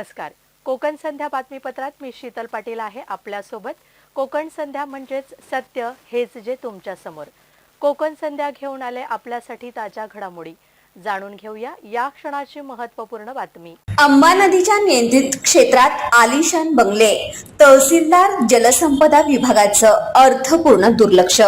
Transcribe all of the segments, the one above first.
नमस्कार. कोकण संध्या बातमीपत्रात मी शीतल पाटील आहे आपल्यासोबत. कोकण संध्या म्हणजेच सत्य हेच जे तुमच्यासमोर. कोकण संध्या घेऊन आले आपल्यासाठी ताज्या घडामोडी. जाणून घेऊया या क्षणाची महत्त्वपूर्ण बातमी. अंबा नदीच्या नियंत्रित क्षेत्रात आलिशान बंगले तहसीलदार जलसंपदा विभागाचं अर्थपूर्ण दुर्लक्ष.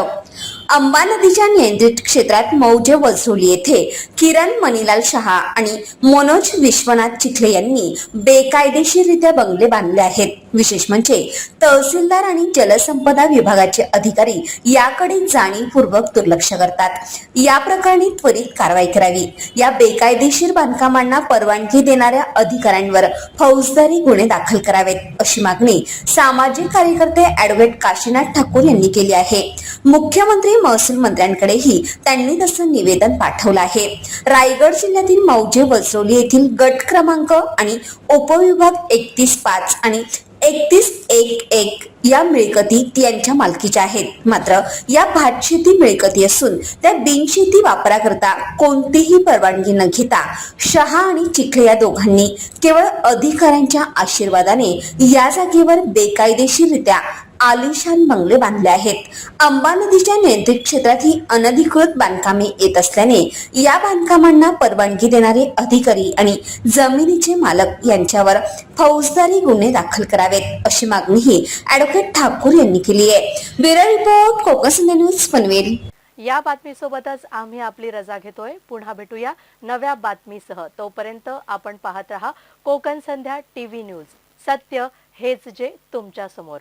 अंबा नदीच्या नियंत्रित क्षेत्रात मौजे वसुली येथे किरण मणिलाल शहा आणि मनोज विश्वनाथ चिखले यांनी बेकायदेशीररित्या बंगले बांधले आहेत. विशेष म्हणजे तहसीलदार आणि जलसंपदा विभागाचे अधिकारी याकडे जाणीवपूर्वक दुर्लक्ष करतात. या प्रकरणी त्वरित कारवाई करावी. या बेकायदेशीर बांधकामांना परवानगी देणाऱ्या अधिकाऱ्यांवर फौजदारी गुन्हे दाखल करावेत अशी मागणी सामाजिक कार्यकर्ते ऍडव्होकेट काशीनाथ ठाकूर यांनी केली आहे. मुख्यमंत्री महसूल मंत्र्यांकडेही त्यांनी तसं निवेदन पाठवलं आहे. रायगड जिल्ह्यातील मौजे वसरोली येथील गट क्रमांक आणि उपविभाग एकतीस पाच आणि एकतीस एक एक या मिळकती त्यांच्या मालकीच्या आहेत. मात्र या भातशेती मिळकती असून त्या बिनशेती वापराकरता कोणतीही परवानगी न घेता शहा आणि चिखले या दोघांनी केवळ अधिकाऱ्यांच्या आशीर्वादाने या जागेवर बेकायदेशीररित्या आलिशान बंगले बांधले आहेत. अंबा नदीच्या नियंत्रित क्षेत्रात ही अनधिकृत बांधकामे येत असल्याने या बांधकामांना परवानगी देणारे अधिकारी आणि जमिनीचे मालक यांच्यावर फौजदारी गुन्हे दाखल करावेत अशी मागणीही ऍडव्होकेट ठाकूर यांनी केली आहे. Bureau report Konkan news Panvel. या बातमीसोबतच आम्ही आपली रजा घेतोय. पुन्हा भेटूया नव्या बातमीसह. तोपर्यंत आपण पाहत रहा कोकण संध्या टीव्ही न्यूज. सत्य हेच जे तुमच्यासमोर